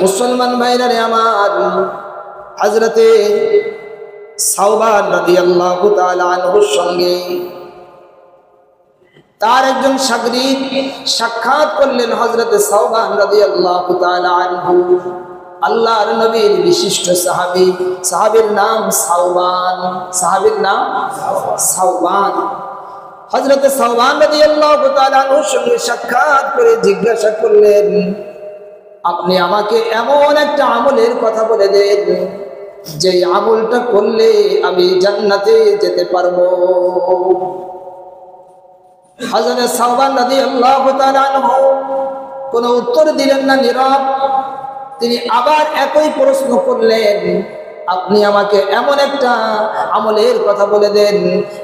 মুসলমান ভাইরা রে আমার হাজরতে তার একজন সাক্ষাৎ করলেন হজরত আল্লাহর নবীর বিশিষ্ট সাহাবী, সাহাবীর নাম সাউবান সাহাবীর নাম সাউবান হজরত রাদিয়াল্লাহু তাআলা আনহুর সঙ্গে সাক্ষাৎ করে জিজ্ঞাসা করলেন আপনি আমাকে এমন একটা আমলের কথা বলে দেন যে আমলটা করলে আমি জান্নাতে যেতে পারব। হাজারে সাহবান নদী আল্লাহ কোন উত্তর দিলেন না, নীরব। তিনি আবার একই প্রশ্ন করলেন, আপনি আমাকে এমন একটা আমলের কথা বলে দেন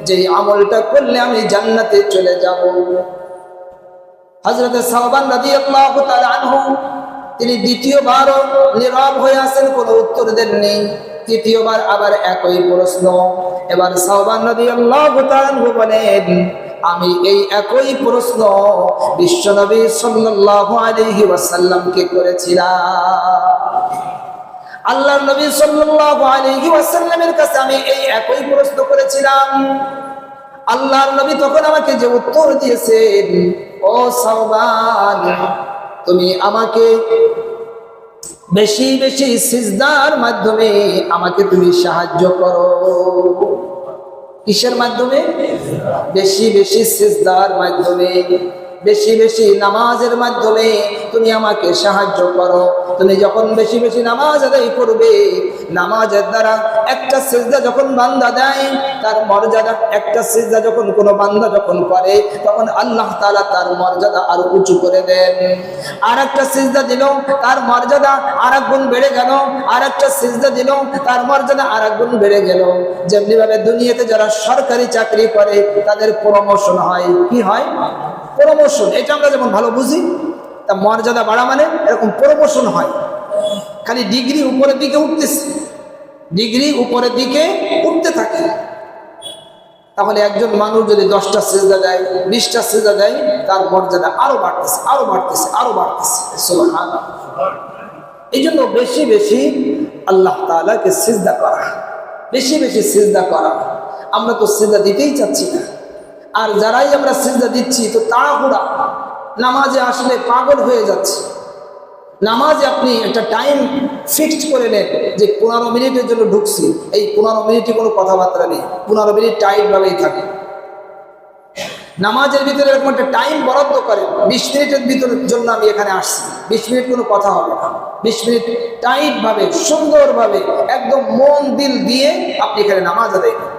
যে আমলটা করলে আমি জান্নাতে চলে যাব। হজরত সাহবান নদী আল্লাহ তিনি দ্বিতীয়বারও নীরব হয়ে আসেন কোনো উত্তর দেননি। তৃতীয়বার আবার একই প্রশ্ন। এবার সাহবান নদী আল্লাহ বলেন, আমি এই একই প্রশ্ন বিশ্বনবী সাল্লাল্লাহু আলাইহি ওয়াসাল্লামকে করেছিলাম? আল্লাহর নবী সাল্লাল্লাহু আলাইহি ওয়াসাল্লামের কাছে আমি এই একই প্রশ্ন করেছিলাম। আল্লাহর নবী তখন আমাকে যে উত্তর দিয়েছেন, ও সাওবান, তুমি আমাকে বেশি বেশি সিজদার মাধ্যমে আমাকে তুমি সাহায্য করো। কিসের মাধ্যমে? বেশি বেশি সিজদার মাধ্যমে। বেশি বেশি নামাজের মাধ্যমে তুমি আমাকে সাহায্য করো। তুমি যখন বেশি বেশি নামাজ আদায় করবে, নামাজের দ্বারা একটা সিজদা যখন বান্দা দেয়, তার মর্যাদা, একটা সিজদা যখন কোনো বান্দা যখন করে, তখন আল্লাহ তাআলা তার মর্যাদা আরও উঁচু করে দেন। আর একটা সিজদা দিল, তার মর্যাদা আর গুণ বেড়ে গেল। আর একটা সিজদা দিল, তার মর্যাদা আর গুণ বেড়ে গেল। যেমনি ভাবে দুনিয়াতে যারা সরকারি চাকরি করে, তাদের প্রমোশন হয়। কি হয়? প্রমোশন এটা আমরা যেমন ভালো বুঝি, তা মর্যাদা বাড়া মানে এরকম প্রমোশন হয়। খালি ডিগ্রি উপরের দিকে উঠতেছে, ডিগ্রি উপরের দিকে উঠতে থাকে। তাহলে একজন মানুষ যদি দশটা সেজদা দেয়, বিশটা সেজদা দেয়, তার মর্যাদা আরও বাড়তেছে আরও বাড়তেছে আরও বাড়তেছে। এই জন্য বেশি বেশি আল্লাহ তাআলাকে সিজদা করা, বেশি বেশি সিজদা করা। আমরা তো সিজদা দিতেই চাচ্ছি না। আর যারাই আমরা সিজদা দিচ্ছি, তো তাড়াহুড়া। নামাজে আসলে পাগল হয়ে যাচ্ছে। নামাজে আপনি একটা টাইম ফিক্সড করে নেন যে পনেরো মিনিটের জন্য ঢুকছি। এই পনেরো মিনিটে কোনো কথাবার্তা নেই। পনেরো মিনিট টাইটভাবেই থাকে। নামাজের ভিতরে এরকম একটা টাইম বরাদ্দ করেন। বিশ মিনিটের ভিতরের জন্য আমি এখানে আসছি। বিশ মিনিট কোনো কথা হবে না। বিশ মিনিট টাইটভাবে সুন্দরভাবে, একদম মন দিল দিয়ে আপনি এখানে নামাজ আদায় করেন।